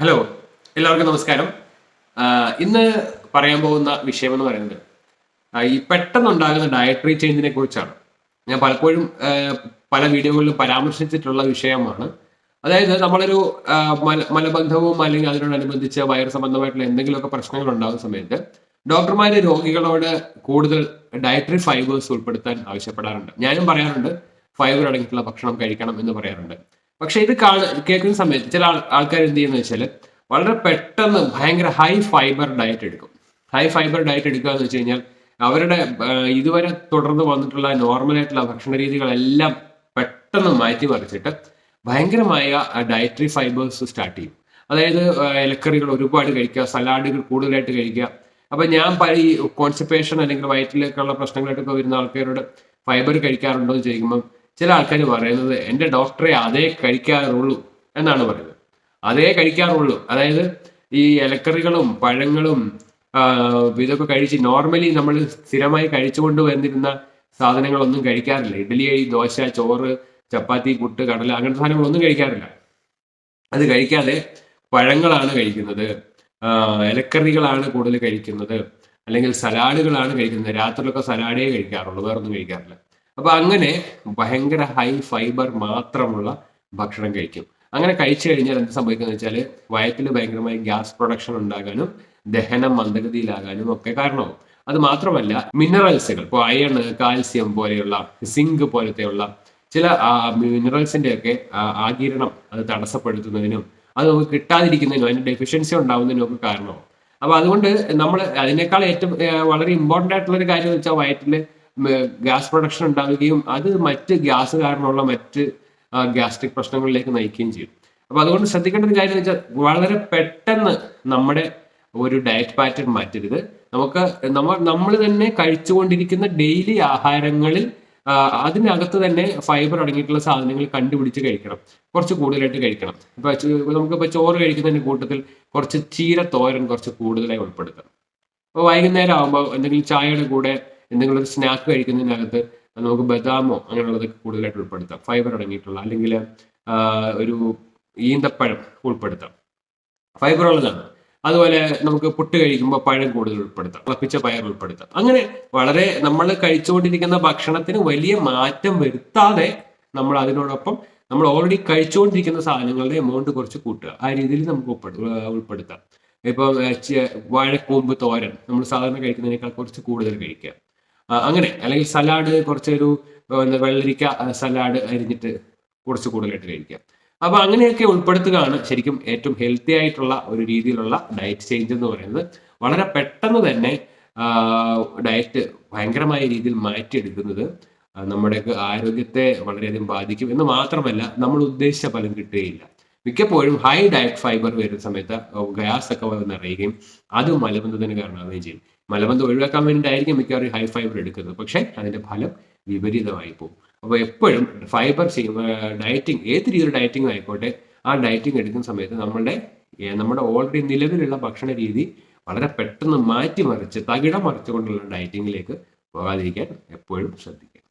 Hello എല്ലാവർക്കും നമസ്കാരം. ഇന്ന് പറയാൻ പോകുന്ന വിഷയം എന്ന് പറയുന്നത് ഈ പെട്ടെന്നുണ്ടാകുന്ന ഡയറ്ററി ചേഞ്ചിനെ കുറിച്ചാണ്. ഞാൻ പലപ്പോഴും പല വീഡിയോകളിലും പരാമർശിച്ചിട്ടുള്ള വിഷയമാണ്. അതായത് നമ്മളൊരു മലബന്ധവും അല്ലെങ്കിൽ അതിനോടനുബന്ധിച്ച് വയറ് സംബന്ധമായിട്ടുള്ള എന്തെങ്കിലുമൊക്കെ പ്രശ്നങ്ങൾ ഉണ്ടാകുന്ന സമയത്ത് ഡോക്ടർമാർ രോഗികളോട് കൂടുതൽ ഡയറ്ററി ഫൈബേഴ്സ് ഉൾപ്പെടുത്താൻ ആവശ്യപ്പെടാറുണ്ട്. ഞാനും പറയാറുണ്ട് ഫൈബർ അടങ്ങിയിട്ടുള്ള ഭക്ഷണം കഴിക്കണം എന്ന് പറയാറുണ്ട്. പക്ഷെ ഇത് കേൾക്കുന്ന സമയത്ത് ചില ആൾ- ആൾക്കാർ എന്ത് ചെയ്യുന്ന വെച്ചാൽ വളരെ പെട്ടെന്ന് ഭയങ്കര ഹൈ ഫൈബർ ഡയറ്റ് എടുക്കും. ഹൈ ഫൈബർ ഡയറ്റ് എടുക്കുക എന്ന് വെച്ച് കഴിഞ്ഞാൽ അവരുടെ ഇതുവരെ തുടർന്ന് വന്നിട്ടുള്ള നോർമൽ ആയിട്ടുള്ള ഭക്ഷണ രീതികളെല്ലാം പെട്ടെന്ന് മാറ്റി മറിച്ചിട്ട് ഭയങ്കരമായ ഡയറ്ററി ഫൈബേഴ്സ് സ്റ്റാർട്ട് ചെയ്യും. അതായത് ഇലക്കറികൾ ഒരുപാട് കഴിക്കുക സലാഡുകൾ കൂടുതലായിട്ട് കഴിക്കുക. അപ്പം ഞാൻ പല ഈ കോൺസിപ്പേഷൻ അല്ലെങ്കിൽ വയറ്റിലേക്കുള്ള പ്രശ്നങ്ങളായിട്ടൊക്കെ വരുന്ന ആൾക്കാരോട് ഫൈബർ കഴിക്കാറുണ്ടോ എന്ന് ചോദിക്കുമ്പോൾ ചില ആൾക്കാർ പറയുന്നത് എന്റെ ഡോക്ടറെ അതേ കഴിക്കാറുള്ളൂ എന്നാണ് പറയുന്നത്. അതേ കഴിക്കാറുള്ളൂ. അതായത് ഈ ഇലക്കറികളും പഴങ്ങളും ഇതൊക്കെ കഴിച്ച് നോർമലി നമ്മൾ സ്ഥിരമായി കഴിച്ചുകൊണ്ട് വന്നിരുന്ന സാധനങ്ങളൊന്നും കഴിക്കാറില്ല. ഇഡ്ഡലി ദോശ ചോറ് ചപ്പാത്തി പുട്ട് കടല അങ്ങനത്തെ സാധനങ്ങളൊന്നും കഴിക്കാറില്ല. അത് കഴിക്കാതെ പഴങ്ങളാണ് കഴിക്കുന്നത്. ഇലക്കറികളാണ് കൂടുതൽ കഴിക്കുന്നത്. അല്ലെങ്കിൽ സലാഡുകളാണ് കഴിക്കുന്നത്. രാത്രിയിലൊക്കെ സലാഡേ കഴിക്കാറുള്ളൂ. വേറൊന്നും കഴിക്കാറില്ല. അപ്പൊ അങ്ങനെ ഭയങ്കര ഹൈ ഫൈബർ മാത്രമുള്ള ഭക്ഷണം കഴിക്കും. അങ്ങനെ കഴിച്ചു കഴിഞ്ഞാൽ എന്ത് സംഭവിക്കുന്നത് വെച്ചാൽ വയറ്റിൽ ഭയങ്കരമായി ഗ്യാസ് പ്രൊഡക്ഷൻ ഉണ്ടാകാനും ദഹനം മന്ദഗതിയിലാകാനും ഒക്കെ കാരണമാവും. അത് മാത്രമല്ല മിനറൽസുകൾ ഇപ്പോൾ അയൺ കാൽസ്യം പോലെയുള്ള സിങ്ക് പോലത്തെയുള്ള ചില മിനറൽസിന്റെ ഒക്കെ ആകിരണം അത് തടസ്സപ്പെടുത്തുന്നതിനും അത് നമുക്ക് കിട്ടാതിരിക്കുന്നതിനും അതിന്റെ ഡെഫിഷ്യൻസി ഉണ്ടാവുന്നതിനും ഒക്കെ കാരണമാവും. അപ്പൊ അതുകൊണ്ട് നമ്മൾ അതിനേക്കാൾ ഏറ്റവും വളരെ ഇമ്പോർട്ടന്റ് ആയിട്ടുള്ള ഒരു കാര്യം എന്ന് വെച്ചാൽ വയറ്റിൽ ഗ്യാസ് പ്രൊഡക്ഷൻ ഉണ്ടാവുകയും അത് മറ്റ് ഗ്യാസ് കാരണമുള്ള മറ്റ് ഗ്യാസ്ട്രിക് പ്രശ്നങ്ങളിലേക്ക് നയിക്കുകയും ചെയ്യും. അപ്പൊ അതുകൊണ്ട് ശ്രദ്ധിക്കേണ്ട ഒരു കാര്യം എന്ന് വെച്ചാൽ വളരെ പെട്ടെന്ന് നമ്മുടെ ഒരു ഡയറ്റ് പാറ്റേൺ മാറ്റരുത്. നമുക്ക് നമ്മൾ നമ്മൾ തന്നെ കഴിച്ചുകൊണ്ടിരിക്കുന്ന ഡെയിലി ആഹാരങ്ങളിൽ അതിനകത്ത് തന്നെ ഫൈബർ അടങ്ങിയിട്ടുള്ള സാധനങ്ങൾ കണ്ടുപിടിച്ച് കഴിക്കണം. കുറച്ച് കൂടുതലായിട്ട് കഴിക്കണം. ഇപ്പൊ നമുക്ക് നമുക്കിപ്പോ ചോറ് കഴിക്കുന്നതിന്റെ കൂട്ടത്തിൽ കുറച്ച് ചീര തോരൻ കുറച്ച് കൂടുതലായി ഉൾപ്പെടുത്തണം. അപ്പോൾ വൈകുന്നേരം ആകുമ്പോൾ എന്തെങ്കിലും ചായയുടെ കൂടെ എന്തെങ്കിലും ഒരു സ്നാക്ക് കഴിക്കുന്നതിനകത്ത് നമുക്ക് ബദാമോ അങ്ങനെയുള്ളതൊക്കെ കൂടുതലായിട്ട് ഉൾപ്പെടുത്താം. ഫൈബർ അടങ്ങിയിട്ടുള്ള അല്ലെങ്കിൽ ഒരു ഈന്തപ്പഴം ഉൾപ്പെടുത്താം. ഫൈബർ ഉള്ളതാണ്. അതുപോലെ നമുക്ക് പുട്ട് കഴിക്കുമ്പോൾ പഴം കൂടുതൽ ഉൾപ്പെടുത്താം. തിളപ്പിച്ച പയർ ഉൾപ്പെടുത്താം. അങ്ങനെ വളരെ നമ്മൾ കഴിച്ചുകൊണ്ടിരിക്കുന്ന ഭക്ഷണത്തിന് വലിയ മാറ്റം വരുത്താതെ നമ്മൾ അതിനോടൊപ്പം നമ്മൾ ഓൾറെഡി കഴിച്ചുകൊണ്ടിരിക്കുന്ന സാധനങ്ങളുടെ എമൗണ്ട് കുറച്ച് കൂട്ടുക. ആ രീതിയിൽ നമുക്ക് ഉൾപ്പെടുത്താം. ഇപ്പൊ വാഴക്കൂമ്പ് തോരൻ നമ്മൾ സാധാരണ കഴിക്കുന്നതിനേക്കാൾ കുറച്ച് കൂടുതൽ കഴിക്കുക. അങ്ങനെ. അല്ലെങ്കിൽ സലാഡ് കുറച്ചൊരു വെള്ളരിക്ക സലാഡ് അരിഞ്ഞിട്ട് കുറച്ച് കൂടുതലായിട്ട് കഴിക്കുക. അപ്പൊ അങ്ങനെയൊക്കെ ഉൾപ്പെടുത്തുകയാണ് ശരിക്കും ഏറ്റവും ഹെൽത്തി ആയിട്ടുള്ള ഒരു രീതിയിലുള്ള ഡയറ്റ് ചേഞ്ച് എന്ന് പറയുന്നത്. വളരെ പെട്ടെന്ന് തന്നെ ഡയറ്റ് ഭയങ്കരമായ രീതിയിൽ മാറ്റിയെടുക്കുന്നത് നമ്മുടെയൊക്കെ നമ്മുടെ ആരോഗ്യത്തെ വളരെയധികം ബാധിക്കും എന്ന് മാത്രമല്ല നമ്മൾ ഉദ്ദേശിച്ച ഫലം കിട്ടുകയില്ല. മിക്കപ്പോഴും ഹൈ ഡയറ്റ് ഫൈബർ വരുന്ന സമയത്ത് ഗ്യാസ് ഒക്കെ വന്ന് അറിയുകയും അത് മലബന്ധത്തിന് കാരണമാവുകയും ചെയ്യും. മലബന്ധം ഒഴിവാക്കാൻ വേണ്ടിയിട്ടായിരിക്കും മിക്കവാറും ഹൈ ഫൈബർ എടുക്കുന്നത്. പക്ഷേ അതിന്റെ ഫലം വിപരീതമായി പോകും. അപ്പോൾ എപ്പോഴും ഫൈബർ ഡയറ്റിംഗ് ഏത് രീതിയിൽ ഡയറ്റിംഗ് ആയിക്കോട്ടെ ആ ഡയറ്റിംഗ് എടുക്കുന്ന സമയത്ത് നമ്മളുടെ നമ്മുടെ ഓൾറെഡി നിലവിലുള്ള ഭക്ഷണ രീതി വളരെ പെട്ടെന്ന് മാറ്റിമറിച്ച് തകിടം മറിച്ചുകൊണ്ടുള്ള ഡയറ്റിങ്ങിലേക്ക് പോകാതിരിക്കാൻ എപ്പോഴും ശ്രദ്ധിക്കുക.